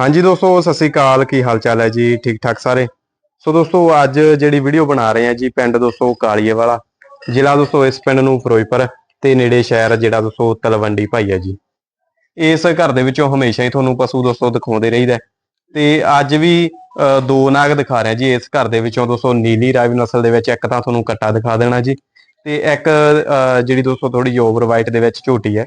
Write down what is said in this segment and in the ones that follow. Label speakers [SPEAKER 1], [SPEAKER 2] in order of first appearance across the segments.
[SPEAKER 1] ਹਾਂਜੀ ਦੋਸਤੋ ਸਤਿ ਸ੍ਰੀ ਅਕਾਲ। ਕੀ ਹਾਲ ਚਾਲ ਹੈ ਜੀ? ਠੀਕ ਠਾਕ ਸਾਰੇ? ਸੋ ਦੋਸਤੋ ਅੱਜ ਜਿਹੜੀ ਵੀਡੀਓ ਬਣਾ ਰਹੇ ਆ ਜੀ ਪਿੰਡ ਦੋਸਤੋ ਕਾਲੀਏ ਵਾਲਾ। ਜ਼ਿਲ੍ਹਾ ਦੋਸਤੋ ਇਸ ਪਿੰਡ ਨੂੰ ਫਿਰੋਜ਼ਪੁਰ ਤੇ ਨੇੜੇ ਸ਼ਹਿਰ ਜਿਹੜਾ ਦੋਸਤੋ ਤਲਵੰਡੀ ਭਾਈ ਹੈ ਜੀ। ਇਸ ਘਰ ਦੇ ਵਿੱਚੋਂ ਹਮੇਸ਼ਾ ਹੀ ਤੁਹਾਨੂੰ ਪਸ਼ੂ ਦੋਸਤੋ ਦਿਖਾਉਂਦੇ ਰਹੀਦਾ ਤੇ ਅੱਜ ਵੀ ਅ, ਦੋ ਨਾਗ ਦਿਖਾ ਰਿਹਾ ਜੀ। ਇਸ ਘਰ ਦੇ ਵਿੱਚੋਂ ਦੋਸਤੋ ਨੀਲੀ ਰਾਵੀ ਨਸਲ ਦੇ ਵਿੱਚ ਇੱਕ ਤਾਂ ਤੁਹਾਨੂੰ ਕੱਟਾ ਦਿਖਾ ਦੇਣਾ ਜੀ। ਤੇ ਇੱਕ ਅ, ਜਿਹੜੀ ਦੋਸਤੋ ਥੋੜੀ ਓਵਰ ਵਾਈਟ ਦੇ ਵਿੱਚ ਝੋਟੀ ਹੈ।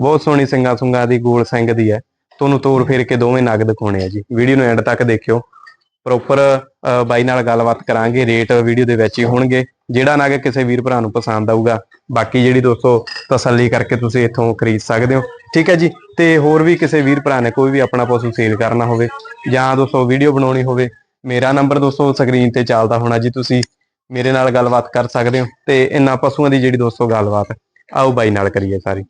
[SPEAKER 1] ਬਹੁਤ ਸੋਹਣੀ ਸਿੰਘਾਂ ਸੁੰਗਾਂ ਦੀ ਗੋਲ ਸਿੰਘ ਦੀ ਹੈ। ਤੁਹਾਨੂੰ ਤੋਰ ਫੇਰ ਕੇ ਦੋਵੇਂ ਨਗ ਦਿਖਾਉਣੇ ਆ ਜੀ। ਵੀਡੀਓ ਨੂੰ ਐਂਡ ਤੱਕ ਦੇਖਿਓ। ਪ੍ਰੋਪਰ ਬਾਈ ਨਾਲ ਗੱਲਬਾਤ ਕਰਾਂਗੇ ਰੇਟ ਵੀਡੀਓ ਦੇ ਵਿੱਚ ਹੀ ਹੋਣਗੇ। ਜਿਹੜਾ ਨਗ ਕਿਸੇ ਵੀਰ ਭਰਾ ਨੂੰ ਪਸੰਦ ਆਊਗਾ, ਬਾਕੀ ਜਿਹੜੀ ਦੋਸਤੋ ਤਸੱਲੀ ਕਰਕੇ ਤੁਸੀਂ ਇੱਥੋਂ ਖਰੀਦ ਸਕਦੇ ਹੋ। ਠੀਕ ਹੈ ਜੀ, ਤੇ ਹੋਰ ਵੀ ਕਿਸੇ ਵੀਰ ਭਰਾ ਨੇ ਕੋਈ ਵੀ ਆਪਣਾ ਪਸ਼ੂ ਸੇਲ ਕਰਨਾ ਹੋਵੇ ਜਾਂ ਦੋਸਤੋ ਵੀਡੀਓ ਬਣਾਉਣੀ ਹੋਵੇ, ਮੇਰਾ ਨੰਬਰ ਦੋਸਤੋ ਸਕਰੀਨ ਤੇ ਚੱਲਦਾ ਹੋਣਾ ਜੀ, ਤੁਸੀਂ ਮੇਰੇ ਨਾਲ ਗੱਲਬਾਤ ਕਰ ਸਕਦੇ ਹੋ ਤੇ ਇਹਨਾਂ ਪਸ਼ੂਆਂ ਦੀ ਜਿਹੜੀ ਦੋਸਤੋ ਗੱਲਬਾਤ ਆਓ ਬਾਈ ਨਾਲ ਕਰੀਏ ਸਾਰੀ।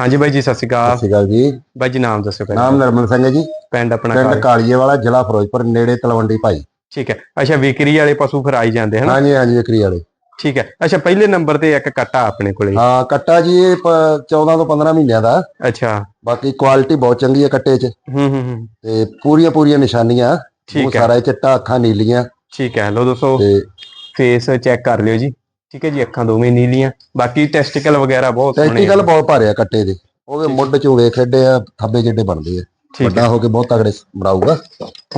[SPEAKER 1] ਹਾਂਜੀ ਬਾਈ ਜੀ ਸਤਿ ਸ਼੍ਰੀ
[SPEAKER 2] ਸਤਿ
[SPEAKER 1] ਅਕਾਲ
[SPEAKER 2] ਸ਼੍ਰੀ ਅਕਾਲ ਜੀ।
[SPEAKER 1] ਬਾਈ ਜੀ ਨਾਮ ਪਹਿਲਾਂ।
[SPEAKER 2] ਨਾਮ ਨਰਮਲ ਸਿੰਘ ਹੈ ਜੀ।
[SPEAKER 1] ਪਿੰਡ ਆਪਣਾ
[SPEAKER 2] ਪਿੰਡ
[SPEAKER 1] ਕਾਲ-
[SPEAKER 2] ਕਾਲੀਏ ਵਾਲਾ ਜ਼ਿਲ੍ਹਾ ਫਿਰੋਜ਼ਪੁਰ ਨੇੜੇ ਤਲਵੰਡੀ ਭਾਈ।
[SPEAKER 1] ਠੀਕ ਹੈ। ਅੱਛਾ ਵਿਕਰੀ ਵਾਲੇ ਪਸ਼ੂ ਫਿਰ ਆਈ ਜਾਂਦੇ ਹਨ?
[SPEAKER 2] ਹਾਂਜੀ ਹਾਂਜੀ ਵਿਕਰੀ ਵਾਲੇ।
[SPEAKER 1] ਠੀਕ ਹੈ। ਅੱਛਾ ਪਹਿਲੇ ਨੰਬਰ ਤੇ ਇੱਕ ਕੱਟਾ ਆਪਣੇ ਕੋਲੇ।
[SPEAKER 2] ਹਾਂ ਕੱਟਾ ਜੀ ਇਹ ਪ- 14 ਤੋਂ 15 ਮਹੀਨਿਆਂ ਦਾ।
[SPEAKER 1] ਅੱਛਾ।
[SPEAKER 2] ਬਾਕੀ ਕੁਆਲਿਟੀ ਬਹੁਤ ਚੰਗੀ ਹੈ ਕੱਟੇ 'ਚ।
[SPEAKER 1] ਹੂੰ ਹੂੰ ਹੂੰ।
[SPEAKER 2] ਤੇ ਪੂਰੀਆਂ ਪੂਰੀਆਂ ਨਿਸ਼ਾਨੀਆਂ।
[SPEAKER 1] ਠੀਕ
[SPEAKER 2] ਉਹ
[SPEAKER 1] ਹੈ।
[SPEAKER 2] ਸਾਰਾ ਇਹ ਚਿੱਟਾ ਅੱਖਾਂ ਨੀਲੀਆਂ।
[SPEAKER 1] ਠੀਕ ਹੈ। ਲੋ ਦੋਸਤੋ
[SPEAKER 2] ਤੇ
[SPEAKER 1] ਫੇਸ ਚੈੱਕ ਕਰ ਲਿਓ ਜੀ। ਠੀਕ ਹੈ ਜੀ ਅੱਖਾਂ ਦੋਵੇਂ ਨੀਲੀਆਂ। ਬਾਕੀ ਟੈਸਟੀਕਲ ਵਗੈਰਾ ਬਹੁਤ ਸੋਹਣੇ
[SPEAKER 2] ਟੈਕਨੀਕਲ ਬਹੁਤ ਭਾਰੇ ਆ ਕੱਟੇ ਦੇ। ਉਹਦੇ ਮੁੱਢ ਚੋਂ ਵੇਖ ਖੱਡੇ ਆ ਥੱਬੇ ਜਿੱਡੇ ਬਣਦੇ ਆ।
[SPEAKER 1] ਠੀਕ
[SPEAKER 2] ਵੱਡਾ ਹੋ ਕੇ ਬਹੁਤ ਤਗੜੇ ਬਣਾਊਗਾ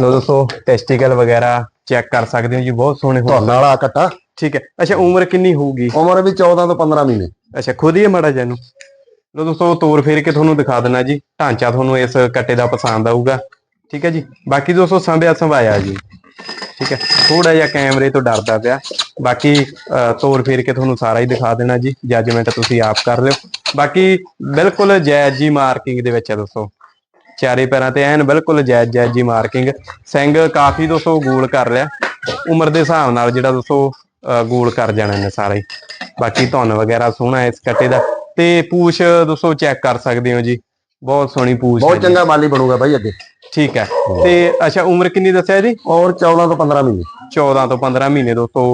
[SPEAKER 1] ਲੋ ਦੋਸਤੋ ਟੈਸਟੀਕਲ ਵਗੈਰਾ ਚੈੱਕ ਕਰ ਸਕਦੇ ਹੋ ਜੀ ਬਹੁਤ ਸੋਹਣੇ ਹੋ
[SPEAKER 2] ਵਾਲਾ ਕੱਟਾ।
[SPEAKER 1] ਠੀਕ ਹੈ। ਅੱਛਾ ਉਮਰ ਕਿੰਨੀ ਹੋਊਗੀ?
[SPEAKER 2] ਉਮਰ ਵੀ 14 ਤੋਂ 15 ਮਹੀਨੇ।
[SPEAKER 1] ਅੱਛਾ ਖੁਦ ਹੀ ਮੜਾ ਜਾਨੂੰ ਲੋ ਦੋਸਤੋ ਤੋਰ ਫੇਰ ਕੇ ਤੁਹਾਨੂੰ ਦਿਖਾ ਦੇਣਾ ਜੀ। ਢਾਂਚਾ ਤੁਹਾਨੂੰ ਇਸ ਕੱਟੇ ਦਾ ਪਸੰਦ ਆਊਗਾ। ਠੀਕ ਹੈ ਜੀ। ਬਾਕੀ ਦੋਸਤੋ ਸੰਭਿਆ ਸੰਭਾਇਆ ਜੀ। ਠੀਕ ਹੈ ਥੋੜਾ ਜਿਹਾ ਕੈਮਰੇ ਤੋਂ ਡਰਦਾ ਪਿਆ। ਬਾਕੀ ਤੋਰ ਫੇਰ ਕੇ ਤੁਹਾਨੂੰ ਸਾਰਾ ਹੀ ਦਿਖਾ ਦੇਣਾ ਜੀ। ਜੱਜਮੈਂਟ ਤੁਸੀਂ ਆਪ ਕਰ ਲਿਓ। ਬਾਕੀ ਬਿਲਕੁਲ ਜਾਇਜ਼ ਜੀ ਮਾਰਕਿੰਗ ਦੇ ਵਿੱਚ ਹੈ ਦੋਸਤੋ। ਚਾਰੇ ਪੈਰਾਂ ਤੇ ਐਨ ਬਿਲਕੁਲ ਜਾਇਜ਼ ਜਾਇਜ਼ ਜੀ ਮਾਰਕਿੰਗ ਸਿੰਘ ਕਾਫੀ ਦੋਸਤੋ ਗੋਲ ਕਰ ਲਿਆ। ਉਮਰ ਦੇ ਹਿਸਾਬ ਨਾਲ ਜਿਹੜਾ ਦੋਸਤੋ ਗੋਲ ਕਰ ਜਾਣਾ ਨੇ ਸਾਰਾ ਹੀ। ਬਾਕੀ ਧੁੰਨ ਵਗੈਰਾ ਸੋਹਣਾ ਇਸ ਕੱਟੇ ਦਾ। ਤੇ ਪੂਛ ਦੋਸਤੋ ਚੈੱਕ ਕਰ ਸਕਦੇ ਹੋ ਜੀ। ਬਹੁਤ ਸੋਹਣੀ ਪੂਛ
[SPEAKER 2] ਬਹੁਤ। ਚੰਗਾ ਮਾਲੀ ਬਣੂਗਾ ਬਾਈ ਅੱਗੇ।
[SPEAKER 1] ਠੀਕ ਹੈ। ਤੇ ਅੱਛਾ ਉਮਰ ਕਿੰਨੀ ਦੱਸਿਆ ਜੀ?
[SPEAKER 2] ਔਰ 14 ਤੋਂ 15 ਮਹੀਨੇ।
[SPEAKER 1] 14 ਤੋਂ 15 ਮਹੀਨੇ ਦੋਸਤੋ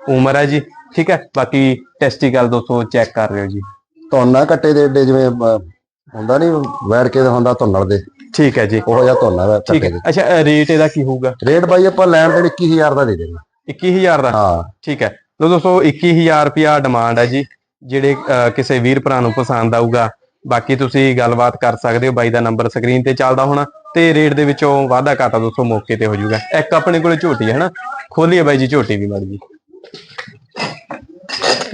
[SPEAKER 1] ਉਮਰ ਹੈ ਜੀ। ਠੀਕ ਹੈ। ਬਾਕੀ ਟੈਸਟੀਕਲ ਦੋਸਤੋ ਚੈੱਕ ਕਰ ਰਹੇ ਹੋ ਜੀ।
[SPEAKER 2] ਧੋਨਾ ਕੱਟੇ ਦੇ ਏਡੇ ਜਿਵੇਂ ਹੁੰਦਾ ਨਹੀਂ ਵੈੜ ਕੇ ਹੁੰਦਾ ਧੁੰਨਲ ਦੇ।
[SPEAKER 1] ਠੀਕ ਹੈ ਜੀ।
[SPEAKER 2] ਉਹ ਜਿਹਾ ਧੋਨਾ ਦਾ
[SPEAKER 1] ਠੀਕ
[SPEAKER 2] ਕੱਟੇ
[SPEAKER 1] ਹੈ।
[SPEAKER 2] ਦੇ।
[SPEAKER 1] ਅੱਛਾ ਰੇਟ ਇਹਦਾ ਕੀ ਹੋਊਗਾ?
[SPEAKER 2] ਰੇਟ ਬਾਈ ਆਪਾਂ ਲੈਣ ਦੇ 21000 ਦਾ ਦੇ ਦੇਣਾ।
[SPEAKER 1] 21000 ਦਾ?
[SPEAKER 2] ਹਾਂ।
[SPEAKER 1] ਠੀਕ ਹੈ। ਲੋ ਦੋਸਤੋ 21000 ਰੁਪਿਆ ਡਿਮਾਂਡ ਹੈ ਜੀ। ਜਿਹੜੇ ਕਿਸੇ ਵੀਰ ਭਰਾ ਨੂੰ ਪਸੰਦ ਆਊਗਾ। ਬਾਕੀ ਤੁਸੀਂ ਗੱਲਬਾਤ ਕਰ ਸਕਦੇ ਹੋ ਬਾਈ ਦਾ ਨੰਬਰ ਸਕਰੀਨ ਤੇ ਚੱਲਦਾ ਹੋਣਾ। ਤੇ ਰੇਟ ਦੇ ਵਿੱਚੋਂ ਵਾਧਾ ਘਾਟਾ ਦੋਸਤੋ ਮੌਕੇ ਤੇ ਹੋ ਜਾਊਗਾ। ਇੱਕ ਆਪਣੇ ਕੋਲੇ ਝੋਟੀ ਹੈ ਹਨਾ? ਖੋਲੀਏ ਬਾਈ ਜੀ ਝੋਟੀ ਵੀ ਮੜ ਜੀ।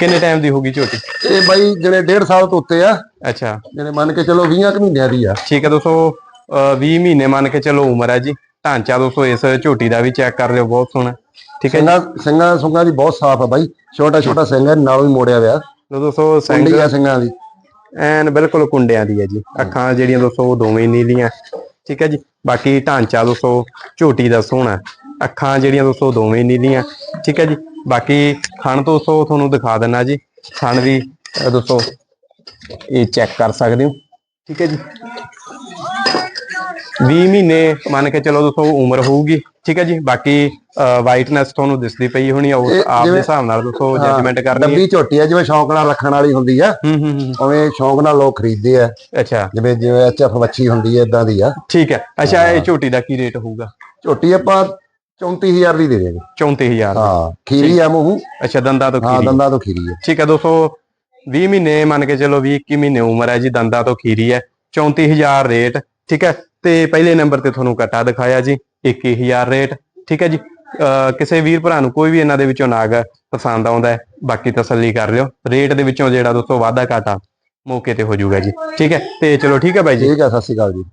[SPEAKER 1] ਕਿੰਨੇ ਟਾਈਮ ਦੀ ਹੋਗੀ ਝੋਟੀ?
[SPEAKER 2] ਇਹ ਬਾਈ ਜਿਹੜੇ 1.5 ਸਾਲ ਤੋਂ ਉੱਤੇ ਆ।
[SPEAKER 1] ਅੱਛਾ।
[SPEAKER 2] ਜਿਹੜੇ ਮੰਨ ਕੇ ਚਲੋ 20 ਕੁ ਮਹੀਨਿਆਂ ਦੀ ਆ।
[SPEAKER 1] ਠੀਕ ਹੈ ਦੋਸਤੋ ਅਹ 20 ਮਹੀਨੇ ਮੰਨ ਕੇ ਚਲੋ ਉਮਰ ਹੈ ਜੀ। ਢਾਂਚਾ ਦੋਸਤੋ ਇਸ ਝੋਟੀ ਦਾ ਵੀ ਚੈੱਕ ਕਰ ਲਿਓ ਬਹੁਤ ਸੋਹਣਾ। ਠੀਕ ਹੈ ਜੀ।
[SPEAKER 2] ਸਿੰਘਾਂ ਸਿੰਘਾਂ ਸੁੰਗਾਂ ਦੀ ਬਹੁਤ ਸਾਫ਼ ਆ ਬਾਈ। ਛੋਟਾ ਛੋਟਾ ਸਿੰਘ ਹੈ ਨਾਲੋਂ ਹੀ ਮੋੜਿਆ ਹੋਇਆ।
[SPEAKER 1] ਲਓ ਦੋਸਤੋ ਸਿੰਘ
[SPEAKER 2] ਸਿੰਘਾਂ ਦੀ।
[SPEAKER 1] ਐਨ ਬਿਲਕੁਲ ਕੁੰਡਿਆਂ ਦੀ ਹੈ ਜੀ। ਅੱਖਾਂ ਜਿਹੜੀਆਂ ਦੋਸਤੋ ਉਹ ਦੋਵੇਂ ਨੀਲੀਆਂ। ਠੀਕ ਹੈ ਜੀ। ਬਾਕੀ ਢਾਂਚਾ ਦੋਸਤੋ, ਝੋਟੀ ਦਾ ਸੋਹਣਾ ਅੱਖਾਂ ਜਿਹੜੀਆਂ ਦੋਸਤੋ, ਦੋਵੇਂ ਨੀਲੀਆਂ। ਠੀਕ ਹੈ ਜੀ। ਬਾਕੀ ਥਣ ਦੋਸਤੋ, ਤੁਹਾਨੂੰ ਦਿਖਾ ਦਿੰਨਾ ਜੀ। ਖਣ ਵੀ ਅਹ ਦੋਸਤੋ, ਇਹ ਚੈੱਕ ਕਰ ਸਕਦੇ ਹੋ। ਠੀਕ ਹੈ ਜੀ। 20 ਮਹੀਨੇ ਮੰਨ ਕੇ ਚਲੋ ਦੋਸਤੋ ਉਮਰ ਹੋਊਗੀ ਠੀਕ ਹੈ ਜੀ ਬਾਕੀ ਵਾਈਟਨੈਸ ਤੁਹਾਨੂੰ ਦਿਸਦੀ ਪਈ ਹੋਣੀ ਆ ਉਸ ਆਪ ਦੇ ਹਿਸਾਬ ਨਾਲ ਦੋਸਤੋ ਜਜਮੈਂਟ ਕਰਨੀ ਹੈ।
[SPEAKER 2] ਡੱਬੀ ਝੋਟੀ ਆ ਜਿਵੇਂ ਸ਼ੌਂਕ ਨਾਲ ਰੱਖਣ ਵਾਲੀ ਹੁੰਦੀ ਆ।
[SPEAKER 1] ਹੂੰ ਹੂੰ ਹੂੰ।
[SPEAKER 2] ਉਵੇਂ ਸ਼ੌਂਕ ਨਾਲ ਲੋਕ ਖਰੀਦਦੇ ਆ।
[SPEAKER 1] ਅੱਛਾ।
[SPEAKER 2] ਜਿਵੇਂ ਜਿਵੇਂ ਐਚਐਫ ਵੱਛੀ ਹੁੰਦੀ ਹੈ ਇਦਾਂ ਦੀ ਆ।
[SPEAKER 1] ਠੀਕ ਹੈ। ਅੱਛਾ ਇਹ ਝੋਟੀ ਦਾ ਕੀ ਰੇਟ ਹੋਊਗਾ?
[SPEAKER 2] ਝੋਟੀ ਆਪਾਂ 34000 ਦੀ ਦੇ ਦੇਗੇ
[SPEAKER 1] 34000
[SPEAKER 2] ਹਾਂ ਖੀਰੀ ਆ ਮੂੰਹ।
[SPEAKER 1] ਅੱਛਾ ਦੰਦਾਂ ਤੋਂ
[SPEAKER 2] ਹਾਂ
[SPEAKER 1] ਖੀਰੀ।
[SPEAKER 2] ਦੰਦਾਂ ਤੋਂ ਖੀਰੀ ਆ।
[SPEAKER 1] ਠੀਕ ਹੈ ਦੋਸਤੋ 20 ਮਹੀਨੇ ਮੰਨ ਕੇ ਚਲੋ 20 21 ਮਹੀਨੇ ਉਮਰ ਹੈ ਜੀ ਦੰਦਾਂ ਤੋਂ ਖੀਰੀ ਹੈ। 34000 ਰੇਟ ਠੀਕ ਹੈ? ਤੇ ਪਹਿਲੇ ਨੰਬਰ ਤੇ ਤੁਹਾਨੂੰ ਕਟਾ ਦਿਖਾਇਆ ਜੀ 21000 ਰੇਟ, ਠੀਕ ਹੈ ਜੀ? ਅਹ ਕਿਸੇ ਵੀਰ ਭਰਾ ਨੂੰ ਕੋਈ ਵੀ ਇਹਨਾਂ ਦੇ ਵਿੱਚੋਂ ਨਾਗ ਪਸੰਦ ਆਉਂਦਾ ਹੈ, ਬਾਕੀ ਤਸੱਲੀ ਕਰ ਲਿਓ। ਰੇਟ ਦੇ ਵਿੱਚੋਂ ਜਿਹੜਾ ਦੋਸਤੋ ਵਾਧਾ ਘਾਟਾ ਮੌਕੇ ਤੇ ਹੋ ਜਾਊਗਾ ਜੀ। ਠੀਕ ਹੈ? ਤੇ ਚਲੋ ਠੀਕ ਹੈ ਬਾਈ ਜੀ।
[SPEAKER 2] ਠੀਕ ਆ ਸਤਿ ਸ਼੍ਰੀ ਅਕਾਲ ਜੀ।